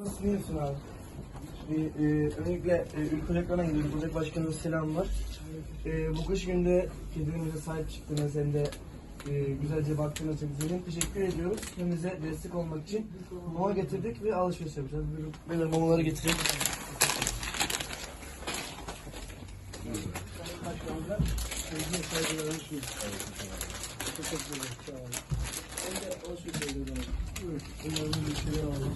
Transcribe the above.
Nasılsın iyisin abi? Bir, e, öncelikle e, Ülkü Ekran'a gidiyoruz. Buradaki başkanımıza selam var. E, bu kış günde kedilerimize sahip çıktığınız hem de e, güzelce baktığınız için bize teşekkür ediyoruz. Hem bize destek olmak için mama getirdik ve alışveriş yapacağız. Buyurun, Beyler mamaları getireyim. Başkanımıza sevgi ve saygılarını sunuyoruz. Teşekkür ederim. Sağ olun. Hem de alışveriş ediyoruz. Buyurun. Bunların bir şeyleri alalım.